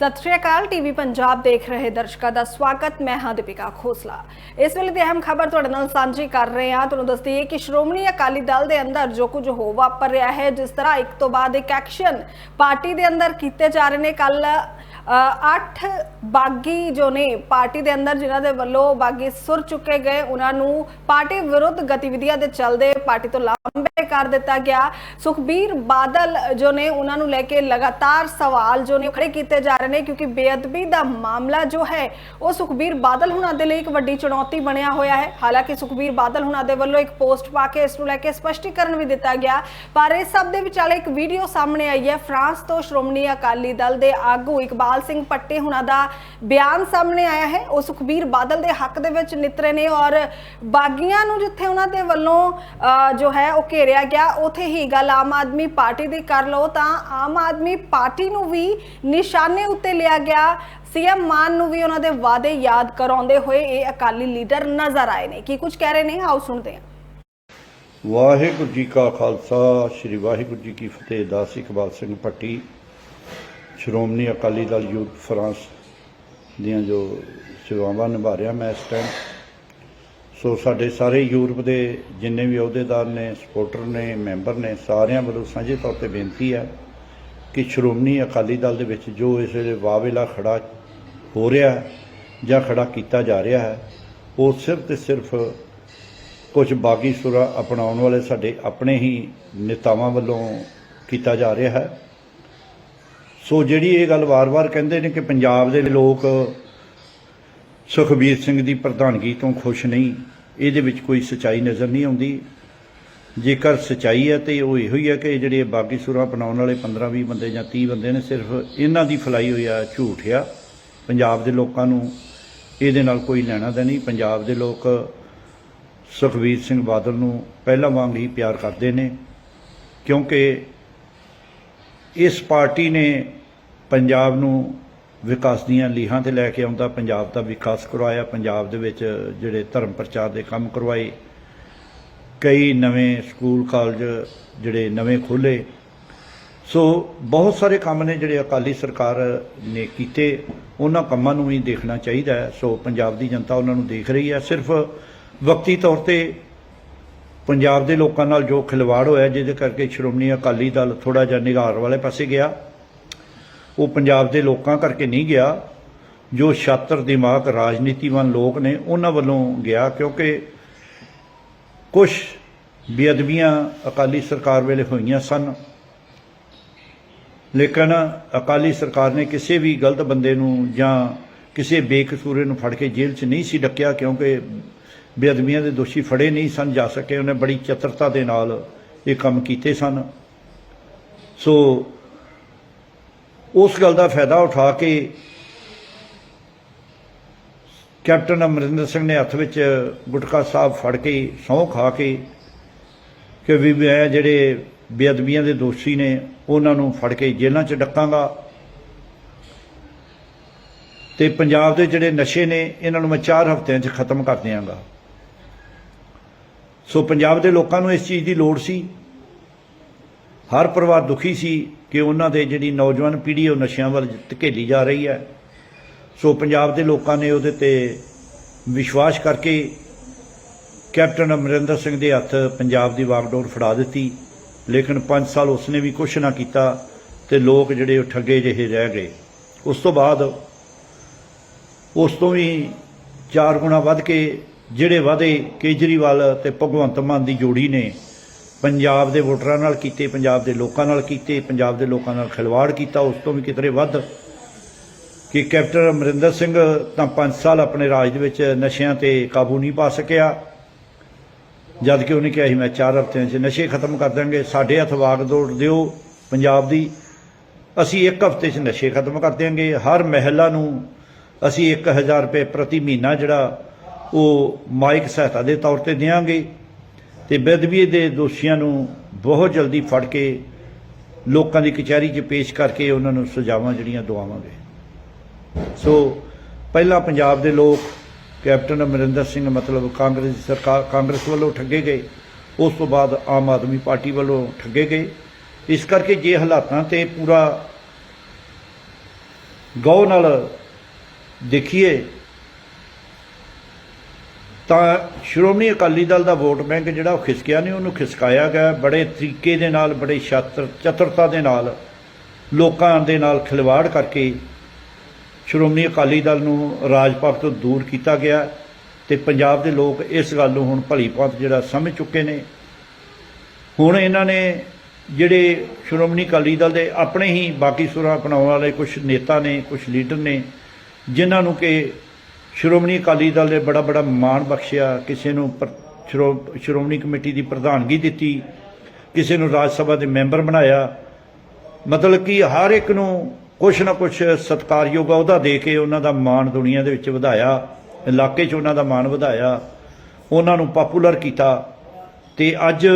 ਸਤਿ ਸ਼੍ਰੀ ਅਕਾਲ ਟੀਵੀ ਪੰਜਾਬ ਦੇਖ ਰਹੇ ਦਰਸ਼ਕਾਂ ਦਾ ਸਵਾਗਤ, ਮੈਂ ਹਾਂ ਦੀਪਿਕਾ ਖੋਸਲਾ। ਇਸ ਵੇਲੇ ਦੀ ਅਹਿਮ ਖਬਰ ਤੁਹਾਡੇ ਨਾਲ ਸਾਂਝੀ ਕਰ ਰਹੇ ਹਾਂ। ਤੁਹਾਨੂੰ ਦੱਸਦੀ ਹੈ ਕਿ ਸ਼੍ਰੋਮਣੀ ਅਕਾਲੀ ਦਲ ਦੇ ਅੰਦਰ ਜੋ ਕੁਝ ਹੋ ਵਾਪਰ ਰਿਹਾ ਹੈ, ਜਿਸ ਤਰ੍ਹਾਂ ਇੱਕ ਤੋਂ ਬਾਅਦ ਇੱਕ ਐਕਸ਼ਨ ਪਾਰਟੀ ਦੇ ਅੰਦਰ ਕੀਤੇ ਜਾ ਰਹੇ ਨੇ। ਕੱਲ ਅੱਠ ਬਾਗੀ ਜੋ ਨੇ ਪਾਰਟੀ ਦੇ ਅੰਦਰ, ਜਿਨ੍ਹਾਂ ਦੇ ਵੱਲੋਂ ਬਾਗੀ ਸੁਰ ਚੁੱਕੇ ਗਏ, ਉਹਨਾਂ ਨੂੰ ਪਾਰਟੀ ਵਿਰੁੱਧ ਗਤੀਵਿਧੀਆਂ ਦੇ ਚੱਲਦੇ ਪਾਰਟੀ ਤੋਂ ਲਾਂਭੇ ਕਰ ਦਿੱਤਾ ਗਿਆ। ਸੁਖਬੀਰ ਬਾਦਲ ਜੋ ਨੇ, ਉਹਨਾਂ ਨੂੰ ਲੈ ਕੇ ਲਗਾਤਾਰ ਸਵਾਲ ਜੋ ਨੇ ਖੜੇ ਕੀਤੇ ਜਾ ਰਹੇ ਨੇ, ਕਿਉਂਕਿ ਬੇਅਦਬੀ ਦਾ ਮਾਮਲਾ ਜੋ ਹੈ, ਉਹ ਸੁਖਬੀਰ ਬਾਦਲ ਹੁਣਾਂ ਦੇ ਲਈ ਇੱਕ ਵੱਡੀ ਚੁਣੌਤੀ ਬਣਿਆ ਹੋਇਆ ਹੈ। ਹਾਲਾਂਕਿ ਸੁਖਬੀਰ ਬਾਦਲ ਹੁਣਾਂ ਦੇ ਵੱਲੋਂ ਇੱਕ ਪੋਸਟ ਪਾ ਕੇ ਇਸ ਨੂੰ ਲੈ ਕੇ ਸਪਸ਼ਟੀਕਰਨ ਵੀ ਦਿੱਤਾ ਗਿਆ, ਪਰ ਇਸ ਸਭ ਦੇ ਵਿਚਾਲੇ ਇੱਕ ਵੀਡੀਓ ਸਾਹਮਣੇ ਆਈ ਹੈ। ਫਰਾਂਸ ਤੋਂ ਸ਼੍ਰੋਮਣੀ ਅਕਾਲੀ ਦਲ ਦੇ ਆਗੂ ਇਕਬਾਲ ਸਿੰਘ ਪੱਟੇ ਹੁਣਾਂ ਦਾ ਬਿਆਨ ਸਾਹਮਣੇ ਆਇਆ ਹੈ। ਉਹ ਸੁਖਬੀਰ ਬਾਦਲ ਦੇ ਹੱਕ ਦੇ ਵਿੱਚ ਨਿਤਰੇ ਨੇ ਔਰ ਬਾਗੀਆਂ ਨੂੰ ਜਿੱਥੇ ਉਹਨਾਂ ਦੇ ਵੱਲੋਂ ਜੋ ਹੈ ਉਹ ਘੇਰਿਆ ਗਿਆ, ਉਥੇ ਹੀ ਗੱਲ ਆਮ ਆਦਮੀ ਪਾਰਟੀ ਦੀ ਕਰ ਲਓ ਤਾਂ ਆਮ ਆਦਮੀ ਪਾਰਟੀ ਨੂੰ ਵੀ ਨਿਸ਼ਾਨੇ ਉੱਤੇ ਲਿਆ ਗਿਆ। ਸੀਐਮ ਮਾਨ ਨੂੰ ਵੀ ਉਹਨਾਂ ਦੇ ਵਾਅਦੇ ਯਾਦ ਕਰਾਉਂਦੇ ਹੋਏ ਇਹ ਅਕਾਲੀ ਲੀਡਰ ਨਜ਼ਰ ਆਏ ਨੇ। ਕੀ ਕੁਝ ਕਹਿ ਰਹੇ ਨੇ? ਆਓ ਸੁਣਦੇ ਹਾਂ। ਵਾਹਿਗੁਰੂ ਜੀ ਕਾ ਖਾਲਸਾ, ਸ੍ਰੀ ਵਾਹਿਗੁਰੂ ਜੀ ਕੀ ਫਤਿਹ। ਦਾਸ ਇਕਬਾਲ ਸਿੰਘ ਪੱਟੀ ਸ਼੍ਰੋਮਣੀ ਅਕਾਲੀ ਦਲ ਯੂਥ ਫਰਾਂਸ ਦੀਆਂ ਜੋ ਸੇਵਾਵਾਂ ਨਿਭਾ ਰਿਹਾ ਮੈਂ ਇਸ ਟਾਈਮ ਸੋ ਸਾਡੇ ਸਾਰੇ ਯੂਰਪ ਦੇ ਜਿੰਨੇ ਵੀ ਅਹੁਦੇਦਾਰ ਨੇ ਸਪੋਰਟਰ ਨੇ ਮੈਂਬਰ ਨੇ, ਸਾਰਿਆਂ ਵੱਲੋਂ ਸਾਂਝੇ ਤੌਰ ਤੇ ਬੇਨਤੀ ਹੈ ਕਿ ਸ਼੍ਰੋਮਣੀ ਅਕਾਲੀ ਦਲ ਦੇ ਵਿੱਚ ਜੋ ਇਸ ਵੇਲੇ ਵਾਵੇਲਾ ਖੜਾ ਹੋ ਰਿਹਾ ਜਾਂ ਖੜਾ ਕੀਤਾ ਜਾ ਰਿਹਾ ਹੈ, ਉਹ ਸਿਰਫ ਤੇ ਸਿਰਫ ਕੁਝ ਬਾਗੀ ਸੁਰਾ ਅਪਣਾਉਣ ਵਾਲੇ ਸਾਡੇ ਆਪਣੇ ਹੀ ਨੇਤਾਵਾਂ ਵੱਲੋਂ ਕੀਤਾ ਜਾ ਰਿਹਾ ਹੈ। ਸੋ ਜਿਹੜੀ ਇਹ ਗੱਲ ਵਾਰ-ਵਾਰ ਕਹਿੰਦੇ ਨੇ ਕਿ ਪੰਜਾਬ ਦੇ ਲੋਕ ਸੁਖਬੀਰ ਸਿੰਘ ਦੀ ਪ੍ਰਧਾਨਗੀ ਤੋਂ ਖੁਸ਼ ਨਹੀਂ, ਇਹਦੇ ਵਿੱਚ ਕੋਈ ਸਚਾਈ ਨਜ਼ਰ ਨਹੀਂ ਆਉਂਦੀ। ਜੇਕਰ ਸਚਾਈ ਹੈ ਤੇ ਉਹ ਇਹੋ ਹੀ ਹੈ ਕਿ ਜਿਹੜੇ ਬਾਗੀ ਸੁਰਾਂ ਅਪਣਾਉਣ ਵਾਲੇ 15-20 ਬੰਦੇ ਜਾਂ 30 ਬੰਦੇ ਨੇ, ਸਿਰਫ ਇਹਨਾਂ ਦੀ ਫਲਾਈ ਹੋਈ ਆ, ਝੂਠ ਆ। ਪੰਜਾਬ ਦੇ ਲੋਕਾਂ ਨੂੰ ਇਹਦੇ ਨਾਲ ਕੋਈ ਲੈਣਾ ਦੇਣਾ ਨਹੀਂ। ਪੰਜਾਬ ਦੇ ਲੋਕ ਸੁਖਬੀਰ ਸਿੰਘ ਬਾਦਲ ਨੂੰ ਪਹਿਲਾਂ ਵਾਂਗ ਹੀ ਪਿਆਰ ਕਰਦੇ ਨੇ, ਕਿਉਂਕਿ ਇਸ ਪਾਰਟੀ ਨੇ ਪੰਜਾਬ ਨੂੰ ਵਿਕਾਸ ਦੀਆਂ ਲੀਹਾਂ ਤੇ ਲੈ ਕੇ ਆਉਂਦਾ, ਪੰਜਾਬ ਦਾ ਵਿਕਾਸ ਕਰਵਾਇਆ, ਪੰਜਾਬ ਦੇ ਵਿੱਚ ਜਿਹੜੇ ਧਰਮ ਪ੍ਰਚਾਰ ਦੇ ਕੰਮ ਕਰਵਾਏ, ਕਈ ਨਵੇਂ ਸਕੂਲ, ਕਾਲਜ ਜਿਹੜੇ ਨਵੇਂ ਖੋਲੇ ਸੋ ਬਹੁਤ ਸਾਰੇ ਕੰਮ ਨੇ ਜਿਹੜੇ ਅਕਾਲੀ ਸਰਕਾਰ ਨੇ ਕੀਤੇ, ਉਹਨਾਂ ਕੰਮਾਂ ਨੂੰ ਵੀ ਦੇਖਣਾ ਚਾਹੀਦਾ ਹੈ। ਸੋ ਪੰਜਾਬ ਦੀ ਜਨਤਾ ਉਹਨਾਂ ਨੂੰ ਦੇਖ ਰਹੀ ਹੈ। ਸਿਰਫ ਵਕਤੀ ਤੌਰ ਤੇ ਪੰਜਾਬ ਦੇ ਲੋਕਾਂ ਨਾਲ ਜੋ ਖਿਲਵਾੜ ਹੋਇਆ, ਜਿਹਦੇ ਕਰਕੇ ਸ਼੍ਰੋਮਣੀ ਅਕਾਲੀ ਦਲ ਥੋੜਾ ਜਿਹਾ ਨਿਗਾਰ ਵਾਲੇ ਪਾਸੇ ਗਿਆ। ਉਹ ਪੰਜਾਬ ਦੇ ਲੋਕਾਂ ਕਰਕੇ ਨਹੀਂ ਗਿਆ। ਜੋ ਛਾਤਰ ਦਿਮਾਗ ਰਾਜਨੀਤੀਵਾਨ ਲੋਕ ਨੇ, ਉਹਨਾਂ ਵੱਲੋਂ ਗਿਆ, ਕਿਉਂਕਿ ਕੁਝ ਬੇਅਦਬੀਆਂ ਅਕਾਲੀ ਸਰਕਾਰ ਵੇਲੇ ਹੋਈਆਂ ਸਨ। ਲੇਕਿਨ ਅਕਾਲੀ ਸਰਕਾਰ ਨੇ ਕਿਸੇ ਵੀ ਗਲਤ ਬੰਦੇ ਨੂੰ ਜਾਂ ਕਿਸੇ ਬੇਕਸੂਰੇ ਨੂੰ ਫੜ ਕੇ ਜੇਲ੍ਹ 'ਚ ਨਹੀਂ ਸੀ ਡੱਕਿਆ, ਕਿਉਂਕਿ ਬੇਅਦਬੀਆਂ ਦੇ ਦੋਸ਼ੀ ਫੜੇ ਨਹੀਂ ਸਨ, ਜਾ ਸਕੇ ਉਹਨੇ ਬੜੀ ਚਤਰਤਾ ਦੇ ਨਾਲ ਇਹ ਕੰਮ ਕੀਤੇ ਸਨ। ਸੋ ਉਸ ਗੱਲ ਦਾ ਫਾਇਦਾ ਉਠਾ ਕੇ ਕੈਪਟਨ ਅਮਰਿੰਦਰ ਸਿੰਘ ਨੇ ਹੱਥ ਵਿੱਚ ਗੁਟਕਾ ਸਾਹਿਬ ਫੜ ਕੇ ਸਹੁੰ ਖਾ ਕੇ ਕਿ ਵੀ ਮੈਂ ਜਿਹੜੇ ਬੇਅਦਬੀਆਂ ਦੇ ਦੋਸ਼ੀ ਨੇ, ਉਹਨਾਂ ਨੂੰ ਫੜ ਕੇ ਜੇਲ੍ਹਾਂ 'ਚ ਡੱਕਾਂਗਾ। ਤੇ ਪੰਜਾਬ ਦੇ ਜਿਹੜੇ ਨਸ਼ੇ ਨੇ, ਇਹਨਾਂ ਨੂੰ ਮੈਂ 4 ਹਫ਼ਤਿਆਂ 'ਚ ਖਤਮ ਕਰ ਦਿਆਂਗਾ। ਸੋ ਪੰਜਾਬ ਦੇ ਲੋਕਾਂ ਨੂੰ ਇਸ ਚੀਜ਼ ਦੀ ਲੋੜ ਸੀ। ਹਰ ਪਰਿਵਾਰ ਦੁਖੀ ਸੀ ਕਿ ਉਹਨਾਂ ਦੇ ਜਿਹੜੀ ਨੌਜਵਾਨ ਪੀੜ੍ਹੀ ਉਹ ਨਸ਼ਿਆਂ ਵੱਲ ਧਕੇਲੀ ਜਾ ਰਹੀ ਹੈ। ਸੋ ਪੰਜਾਬ ਦੇ ਲੋਕਾਂ ਨੇ ਉਹਦੇ ਤੇ ਵਿਸ਼ਵਾਸ ਕਰਕੇ ਕੈਪਟਨ ਅਮਰਿੰਦਰ ਸਿੰਘ ਦੇ ਹੱਥ ਪੰਜਾਬ ਦੀ ਵਾਗਡੋਰ ਫੜਾ ਦਿੱਤੀ। ਲੇਕਿਨ 5 ਸਾਲ ਉਸਨੇ ਵੀ ਕੁਝ ਨਾ ਕੀਤਾ ਤੇ ਲੋਕ ਜਿਹੜੇ ਉਹ ਠੱਗੇ ਜਿਹੇ ਰਹਿ ਗਏ। ਉਸ ਤੋਂ ਬਾਅਦ ਉਸ ਤੋਂ ਵੀ ਚਾਰ ਗੁਣਾ ਵੱਧ ਕੇ ਜਿਹੜੇ ਵਾਅਦੇ ਕੇਜਰੀਵਾਲ ਤੇ ਭਗਵੰਤ ਮਾਨ ਦੀ ਜੋੜੀ ਨੇ ਪੰਜਾਬ ਦੇ ਵੋਟਰਾਂ ਨਾਲ ਕੀਤੇ, ਪੰਜਾਬ ਦੇ ਲੋਕਾਂ ਨਾਲ ਕੀਤੇ, ਪੰਜਾਬ ਦੇ ਲੋਕਾਂ ਨਾਲ ਖਿਲਵਾੜ ਕੀਤਾ, ਉਸ ਤੋਂ ਵੀ ਕਿਤਰੇ ਵੱਧ ਕਿ ਕੈਪਟਨ ਅਮਰਿੰਦਰ ਸਿੰਘ ਤਾਂ 5 ਸਾਲ ਆਪਣੇ ਰਾਜ ਦੇ ਵਿੱਚ ਨਸ਼ਿਆਂ ਤੇ ਕਾਬੂ ਨਹੀਂ ਪਾ ਸਕਿਆ। ਜਦ ਕਿ ਉਹਨੇ ਕਿਹਾ ਸੀ, ਮੈਂ 4 ਹਫ਼ਤਿਆਂ 'ਚ ਨਸ਼ੇ ਖਤਮ ਕਰ ਦਾਂਗੇ, ਸਾਡੇ ਹੱਥ ਵਾਗ ਦੌੜ ਦਿਓ ਪੰਜਾਬ ਦੀ। ਅਸੀਂ ਇੱਕ ਹਫ਼ਤੇ 'ਚ ਨਸ਼ੇ ਖਤਮ ਕਰ ਦਿਆਂਗੇ। ਹਰ ਮਹਿਲਾ ਨੂੰ ਅਸੀਂ 1000 ਰੁਪਏ ਪ੍ਰਤੀ ਮਹੀਨਾ ਜਿਹੜਾ ਉਹ ਮਾਇਕ ਸਹਾਇਤਾ ਦੇ ਤੌਰ ਤੇ ਦੇਵਾਂਗੇ ਤੇ ਬੇਦਬੀ ਦੇ ਦੋਸ਼ੀਆਂ ਨੂੰ ਬਹੁਤ ਜਲਦੀ ਫੜ ਕੇ ਲੋਕਾਂ ਦੀ ਕਚਹਿਰੀ 'ਚ ਪੇਸ਼ ਕਰਕੇ ਉਹਨਾਂ ਨੂੰ ਸਜ਼ਾਵਾਂ ਜਿਹੜੀਆਂ ਦਵਾਵਾਂਗੇ। ਸੋ ਪਹਿਲਾਂ ਪੰਜਾਬ ਦੇ ਲੋਕ, ਕੈਪਟਨ ਅਮਰਿੰਦਰ ਸਿੰਘ ਮਤਲਬ ਕਾਂਗਰਸ ਦੀ ਸਰਕਾਰ, ਕਾਂਗਰਸ ਵੱਲੋਂ ਠੱਗੇ ਗਏ, ਉਸ ਤੋਂ ਬਾਅਦ ਆਮ ਆਦਮੀ ਪਾਰਟੀ ਵੱਲੋਂ ਠੱਗੇ ਗਏ। ਇਸ ਕਰਕੇ ਜੇ ਹਾਲਾਤਾਂ ਤੇ ਪੂਰਾ ਗੌਰ ਨਾਲ ਦੇਖੀਏ ਤਾਂ ਸ਼੍ਰੋਮਣੀ ਅਕਾਲੀ ਦਲ ਦਾ ਵੋਟ ਬੈਂਕ ਜਿਹੜਾ ਉਹ ਖਿਸਕਿਆ ਨਹੀਂ, ਉਹਨੂੰ ਖਿਸਕਾਇਆ ਗਿਆ। ਬੜੇ ਤਰੀਕੇ ਦੇ ਨਾਲ, ਬੜੇ ਛਾਤਰ ਚਤਰਤਾ ਦੇ ਨਾਲ, ਲੋਕਾਂ ਦੇ ਨਾਲ ਖਿਲਵਾੜ ਕਰਕੇ ਸ਼੍ਰੋਮਣੀ ਅਕਾਲੀ ਦਲ ਨੂੰ ਰਾਜਪਾਲ ਤੋਂ ਦੂਰ ਕੀਤਾ ਗਿਆ ਤੇ ਪੰਜਾਬ ਦੇ ਲੋਕ ਇਸ ਗੱਲ ਨੂੰ ਹੁਣ ਭਲੀ ਭਾਂਤ ਜਿਹੜਾ ਸਮਝ ਚੁੱਕੇ ਨੇ। ਹੁਣ ਇਹਨਾਂ ਨੇ ਜਿਹੜੇ ਸ਼੍ਰੋਮਣੀ ਅਕਾਲੀ ਦਲ ਦੇ ਆਪਣੇ ਹੀ ਬਾਕੀ ਸੁਰਾਂ ਅਪਣਾਉਣ ਵਾਲੇ ਕੁਝ ਨੇਤਾ ਨੇ ਕੁਝ ਲੀਡਰ ਨੇ, ਜਿਨ੍ਹਾਂ ਨੂੰ ਕਿ ਸ਼੍ਰੋਮਣੀ ਅਕਾਲੀ ਦਲ ਨੇ ਬੜਾ ਬੜਾ ਮਾਣ ਬਖਸ਼ਿਆ, ਕਿਸੇ ਨੂੰ ਪਰ- ਸ਼੍ਰੋ- ਸ਼੍ਰੋਮਣੀ ਕਮੇਟੀ ਦੀ ਪ੍ਰਧਾਨਗੀ ਦਿੱਤੀ, ਕਿਸੇ ਨੂੰ ਰਾਜ ਸਭਾ ਦੇ ਮੈਂਬਰ ਬਣਾਇਆ। ਮਤਲਬ ਕਿ ਹਰ ਇੱਕ ਨੂੰ ਕੁਛ ਨਾ ਕੁਛ ਸਤਿਕਾਰਯੋਗ ਅਹੁਦਾ ਦੇ ਕੇ ਉਹਨਾਂ ਦਾ ਮਾਣ ਦੁਨੀਆ ਦੇ ਵਿੱਚ ਵਧਾਇਆ, ਇਲਾਕੇ 'ਚ ਉਹਨਾਂ ਦਾ ਮਾਣ ਵਧਾਇਆ, ਉਹਨਾਂ ਨੂੰ ਪਪੂਲਰ ਕੀਤਾ। ਤੇ ਅੱਜ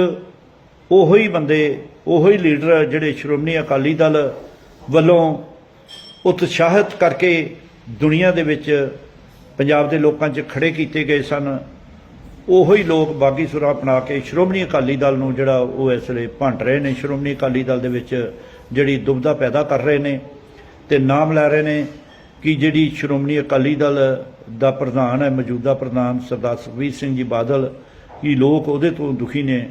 ਉਹੋ ਹੀ ਬੰਦੇ, ਉਹੋ ਹੀ ਲੀਡਰ ਜਿਹੜੇ ਸ਼੍ਰੋਮਣੀ ਅਕਾਲੀ ਦਲ ਵੱਲੋਂ ਉਤਸ਼ਾਹਿਤ ਕਰਕੇ ਦੁਨੀਆ ਦੇ ਵਿੱਚ ਪੰਜਾਬ ਦੇ ਲੋਕਾਂ 'ਚ ਖੜੇ ਕੀਤੇ ਗਏ ਸਨ। ਉਹੋ ਹੀ ਲੋਕ ਬਾਗੀ ਸੁਰਾ ਅਪਣਾ ਕੇ ਸ਼੍ਰੋਮਣੀ ਅਕਾਲੀ ਦਲ ਨੂੰ ਜਿਹੜਾ ਉਹ ਇਸ ਵੇਲੇ ਭੰਡ ਰਹੇ ਨੇ। ਸ਼੍ਰੋਮਣੀ ਅਕਾਲੀ ਦਲ ਦੇ ਵਿੱਚ ਜਿਹੜੀ ਦੁਬਦਾ ਪੈਦਾ ਕਰ ਰਹੇ ਨੇ ਤੇ ਨਾਮ ਲੈ ਰਹੇ ਨੇ ਕਿ ਜਿਹੜੀ ਸ਼੍ਰੋਮਣੀ ਅਕਾਲੀ ਦਲ ਦਾ ਪ੍ਰਧਾਨ ਹੈ, ਮੌਜੂਦਾ ਪ੍ਰਧਾਨ ਸਰਦਾਰ ਸੁਖਬੀਰ ਸਿੰਘ ਜੀ ਬਾਦਲ ਕਿ ਲੋਕ ਉਹਦੇ ਤੋਂ ਦੁਖੀ ਨੇ।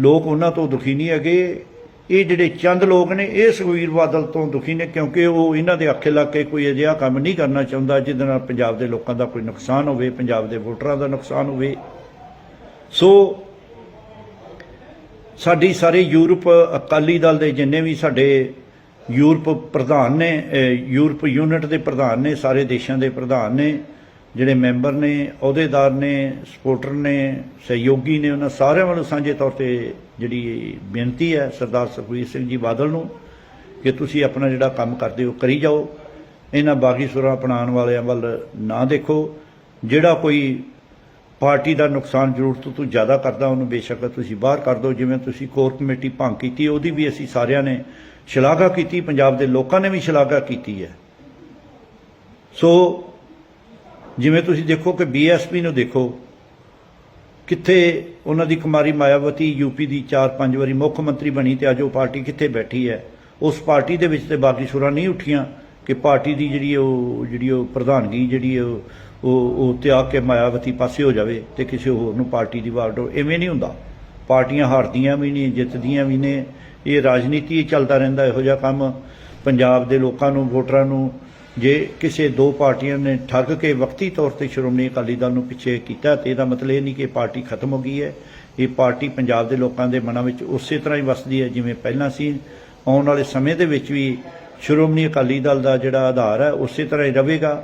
ਲੋਕ ਉਹਨਾਂ ਤੋਂ ਦੁਖੀ ਨਹੀਂ ਹੈਗੇ। ਇਹ ਜਿਹੜੇ ਚੰਦ ਲੋਕ ਨੇ, ਇਹ ਸੁਖਬੀਰ ਬਾਦਲ ਤੋਂ ਦੁਖੀ ਨੇ ਕਿਉਂਕਿ ਉਹ ਇਹਨਾਂ ਦੇ ਅੱਖੇ ਲੱਗ ਕੇ ਕੋਈ ਅਜਿਹਾ ਕੰਮ ਨਹੀਂ ਕਰਨਾ ਚਾਹੁੰਦਾ ਜਿਹਦੇ ਨਾਲ ਪੰਜਾਬ ਦੇ ਲੋਕਾਂ ਦਾ ਕੋਈ ਨੁਕਸਾਨ ਹੋਵੇ, ਪੰਜਾਬ ਦੇ ਵੋਟਰਾਂ ਦਾ ਨੁਕਸਾਨ ਹੋਵੇ। ਸੋ ਸਾਡੀ ਸਾਰੇ ਯੂਰਪ ਅਕਾਲੀ ਦਲ ਦੇ ਜਿੰਨੇ ਵੀ ਸਾਡੇ ਯੂਰਪ ਪ੍ਰਧਾਨ ਨੇ ਯੂਰਪ ਯੂਨਿਟ ਦੇ ਪ੍ਰਧਾਨ ਨੇ, ਸਾਰੇ ਦੇਸ਼ਾਂ ਦੇ ਪ੍ਰਧਾਨ ਨੇ ਜਿਹੜੇ ਮੈਂਬਰ ਨੇ, ਅਹੁਦੇਦਾਰ ਨੇ, ਸਪੋਰਟਰ ਨੇ, ਸਹਿਯੋਗੀ ਨੇ, ਉਹਨਾਂ ਸਾਰਿਆਂ ਵੱਲੋਂ ਸਾਂਝੇ ਤੌਰ ਤੇ ਜਿਹੜੀ ਬੇਨਤੀ ਹੈ ਸਰਦਾਰ ਸੁਖਬੀਰ ਸਿੰਘ ਜੀ ਬਾਦਲ ਨੂੰ ਕਿ ਤੁਸੀਂ ਆਪਣਾ ਜਿਹੜਾ ਕੰਮ ਕਰਦੇ ਹੋ, ਕਰੀ ਜਾਓ। ਇਹਨਾਂ ਬਾਗੀ ਸੁਰਾਂ ਅਪਣਾਉਣ ਵਾਲਿਆਂ ਵੱਲ ਨਾ ਦੇਖੋ। ਜਿਹੜਾ ਕੋਈ ਪਾਰਟੀ ਦਾ ਨੁਕਸਾਨ ਜ਼ਰੂਰਤ ਤੋਂ ਜ਼ਿਆਦਾ ਕਰਦਾ, ਉਹਨੂੰ ਬੇਸ਼ੱਕ ਤੁਸੀਂ ਬਾਹਰ ਕਰ ਦਿਓ। ਜਿਵੇਂ ਤੁਸੀਂ ਕੋਰ ਕਮੇਟੀ ਭੰਗ ਕੀਤੀ, ਉਹਦੀ ਵੀ ਅਸੀਂ ਸਾਰਿਆਂ ਨੇ ਸ਼ਲਾਘਾ ਕੀਤੀ, ਪੰਜਾਬ ਦੇ ਲੋਕਾਂ ਨੇ ਵੀ ਸ਼ਲਾਘਾ ਕੀਤੀ ਹੈ। ਸੋ ਜਿਵੇਂ ਤੁਸੀਂ ਦੇਖੋ ਕਿ ਬੀਐਸਪੀ ਨੂੰ ਦੇਖੋ, ਕਿੱਥੇ ਉਹਨਾਂ ਦੀ ਕੁਮਾਰੀ ਮਾਇਆਵਤੀ ਯੂਪੀ ਦੀ 4-5 ਵਾਰੀ ਮੁੱਖ ਮੰਤਰੀ ਬਣੀ ਤੇ ਅੱਜ ਉਹ ਪਾਰਟੀ ਕਿੱਥੇ ਬੈਠੀ ਹੈ, ਉਸ ਪਾਰਟੀ ਦੇ ਵਿੱਚ ਤੇ ਬਾਕੀ ਸੁਰਾਂ ਨਹੀਂ ਉੱਠੀਆਂ ਕਿ ਪਾਰਟੀ ਦੀ ਜਿਹੜੀ ਉਹ ਜਿਹੜੀ ਉਹ ਪ੍ਰਧਾਨਗੀ ਜਿਹੜੀ ਉਹ ਉਹ ਉਹ ਤਿਆਗ ਕੇ ਮਾਇਆਵਤੀ ਪਾਸੇ ਹੋ ਜਾਵੇ ਤੇ ਕਿਸੇ ਹੋਰ ਨੂੰ ਪਾਰਟੀ ਦੀ ਵਾਰਡ ਐਵੇਂ ਨਹੀਂ ਹੁੰਦਾ। ਪਾਰਟੀਆਂ ਹਾਰਦੀਆਂ ਵੀ ਨਹੀਂ ਜਿੱਤਦੀਆਂ ਵੀ ਨੇ, ਇਹ ਰਾਜਨੀਤੀ ਚੱਲਦਾ ਰਹਿੰਦਾ ਇਹੋ ਜਿਹਾ ਕੰਮ। ਪੰਜਾਬ ਦੇ ਲੋਕਾਂ ਨੂੰ, ਵੋਟਰਾਂ ਨੂੰ ਜੇ ਕਿਸੇ ਦੋ ਪਾਰਟੀਆਂ ਨੇ ਠੱਗ ਕੇ ਵਕਤੀ ਤੌਰ ਤੇ ਸ਼੍ਰੋਮਣੀ ਅਕਾਲੀ ਦਲ ਨੂੰ ਪਿੱਛੇ ਕੀਤਾ ਤੇ ਇਹਦਾ ਮਤਲਬ ਇਹ ਨਹੀਂ ਕਿ ਪਾਰਟੀ ਖਤਮ ਹੋ ਗਈ ਹੈ। ਇਹ ਪਾਰਟੀ ਪੰਜਾਬ ਦੇ ਲੋਕਾਂ ਦੇ ਮਨਾਂ ਵਿੱਚ ਉਸੇ ਤਰ੍ਹਾਂ ਹੀ ਵਸਦੀ ਹੈ ਜਿਵੇਂ ਪਹਿਲਾਂ ਸੀ। ਆਉਣ ਵਾਲੇ ਸਮੇਂ ਦੇ ਵਿੱਚ ਵੀ ਸ਼੍ਰੋਮਣੀ ਅਕਾਲੀ ਦਲ ਦਾ ਜਿਹੜਾ ਆਧਾਰ ਹੈ, ਉਸੇ ਤਰ੍ਹਾਂ ਹੀ ਰਹੇਗਾ।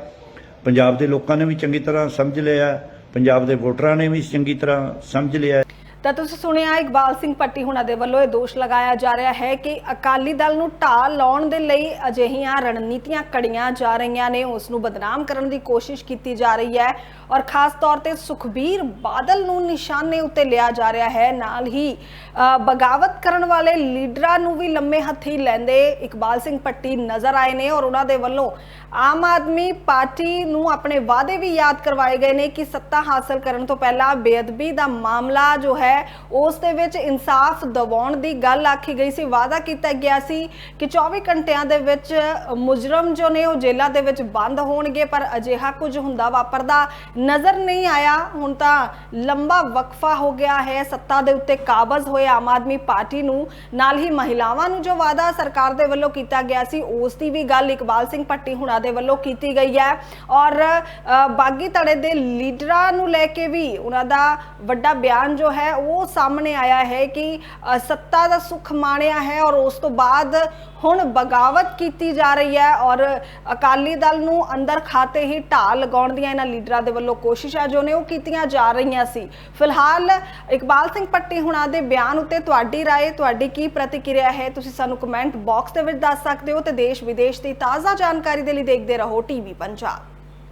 ਪੰਜਾਬ ਦੇ ਲੋਕਾਂ ਨੇ ਵੀ ਚੰਗੀ ਤਰ੍ਹਾਂ ਸਮਝ ਲਿਆ ਪੰਜਾਬ ਦੇ ਵੋਟਰਾਂ ਨੇ ਵੀ ਚੰਗੀ ਤਰ੍ਹਾਂ ਸਮਝ ਲਿਆ ਤਾਂ ਤੁਸੀਂ ਸੁਣਿਆ, ਇਕਬਾਲ ਸਿੰਘ ਪੱਟੀ ਹੁਣਾਂ ਦੇ ਵੱਲੋਂ ਇਹ ਦੋਸ਼ ਲਗਾਇਆ ਜਾ ਰਿਹਾ ਹੈ ਕਿ ਅਕਾਲੀ ਦਲ ਨੂੰ ਢਾਹ ਲਾਉਣ ਦੇ ਲਈ ਅਜਿਹੀਆਂ ਰਣਨੀਤੀਆਂ ਕੜੀਆਂ ਜਾ ਰਹੀਆਂ ਨੇ। ਉਸ ਨੂੰ ਬਦਨਾਮ ਕਰਨ ਦੀ ਕੋਸ਼ਿਸ਼ ਕੀਤੀ ਜਾ ਰਹੀ ਹੈ ਔਰ ਖਾਸ ਤੌਰ ਤੇ ਸੁਖਬੀਰ ਬਾਦਲ ਨੂੰ ਨਿਸ਼ਾਨੇ ਉੱਤੇ ਲਿਆ ਜਾ ਰਿਹਾ ਹੈ। ਨਾਲ ਹੀ ਬਗਾਵਤ ਕਰਨ ਵਾਲੇ ਲੀਡਰਾਂ ਨੂੰ ਵੀ ਲੰਮੇ ਹੱਥੀ ਲੈਂਦੇ ਇਕਬਾਲ ਸਿੰਘ ਪੱਟੀ ਨਜ਼ਰ ਆਏ ਨੇ ਔਰ ਉਹਨਾਂ ਦੇ ਵੱਲੋਂ ਆਮ ਆਦਮੀ ਪਾਰਟੀ ਨੂੰ ਆਪਣੇ ਵਾਅਦੇ ਵੀ ਯਾਦ ਕਰਵਾਏ ਗਏ ਨੇ ਕਿ ਸੱਤਾ ਹਾਸਲ ਕਰਨ ਤੋਂ ਪਹਿਲਾਂ ਬੇਅਦਬੀ ਦਾ ਮਾਮਲਾ ਜੋ ਹੈ ਉਸ ਦੇ ਵਿੱਚ ਇਨਸਾਫ ਦਿਵਾਉਣ ਦੀ ਗੱਲ ਆਖੀ ਗਈ ਸੀ, ਵਾਅਦਾ ਕੀਤਾ ਗਿਆ ਸੀ ਕਿ 24 ਘੰਟਿਆਂ ਦੇ ਵਿੱਚ ਮੁਜਰਮ ਜੋ ਨੇ ਉਹ ਜੇਲ੍ਹਾਂ ਦੇ ਵਿੱਚ ਬੰਦ ਹੋਣਗੇ, ਪਰ ਅਜਿਹਾ ਕੁਝ ਹੁੰਦਾ ਵਾਪਰਦਾ ਨਜ਼ਰ ਨਹੀਂ ਆਇਆ। ਹੁਣ ਤਾਂ ਲੰਬਾ ਵਕਫਾ ਹੋ ਗਿਆ ਹੈ, ਸੱਤਾ ਦੇ ਉੱਤੇ ਕਾਬਜ਼ ਹੋਏ ਆਮ ਆਦਮੀ ਪਾਰਟੀ ਨੂੰ, ਨਾਲ ਹੀ ਮਹਿਲਾਵਾਂ ਨੂੰ ਜੋ ਵਾਅਦਾ ਸਰਕਾਰ ਦੇ ਵੱਲੋਂ ਕੀਤਾ ਗਿਆ ਸੀ, ਉਸ ਦੀ ਵੀ ਗੱਲ ਇਕਬਾਲ ਸਿੰਘ ਪੱਟੀ ਹੁਣਾਂ ਦੇ ਵੱਲੋਂ ਕੀਤੀ ਗਈ ਹੈ। ਔਰ ਬਾਗੀ ਧੜੇ ਦੇ ਲੀਡਰਾਂ ਨੂੰ ਲੈ ਕੇ ਵੀ ਉਹਨਾਂ ਦਾ ਵੱਡਾ ਬਿਆਨ ਜੋ ਹੈ ਉਹ ਸਾਹਮਣੇ ਆਇਆ ਹੈ ਕਿ ਅ, ਸੱਤਾ ਦਾ ਸੁਖ ਮਾਣਿਆ ਹੈ ਔਰ ਉਸ ਤੋਂ ਬਾਅਦ ਹੁਣ ਬਗਾਵਤ ਕੀਤੀ ਜਾ ਰਹੀ ਹੈ ਔਰ ਅਕਾਲੀ ਦਲ ਨੂੰ ਅੰਦਰ ਖਾਤੇ ਹੀ ਢਾਹ ਲਗਾਉਣ ਦੀਆਂ ਇਹਨਾਂ ਲੀਡਰਾਂ ਦੇ ਵੱਲੋਂ ਕੋਸ਼ਿਸ਼ਾਂ ਜੋ ਨੇ ਉਹ ਕੀਤੀਆਂ ਜਾ ਰਹੀਆਂ ਸੀ ਫਿਲਹਾਲ ਇਕਬਾਲ ਸਿੰਘ ਪੱਟੀ ਹੁਣਾਂ ਦੇ ਬਿਆਨ ਉੱਤੇ ਤੁਹਾਡੀ رائے ਤੁਹਾਡੀ ਕੀ ਪ੍ਰਤੀਕਿਰਿਆ ਹੈ ਤੁਸੀਂ ਸਾਨੂੰ ਕਮੈਂਟ ਬਾਕਸ ਦੇ ਵਿੱਚ ਦੱਸ ਸਕਦੇ ਹੋ ਤੇ ਦੇਸ਼ ਵਿਦੇਸ਼ ਦੀ ਤਾਜ਼ਾ ਜਾਣਕਾਰੀ ਦੇ ਲਈ ਦੇਖਦੇ ਰਹੋ ਟੀਵੀ ਪੰਜਾਬ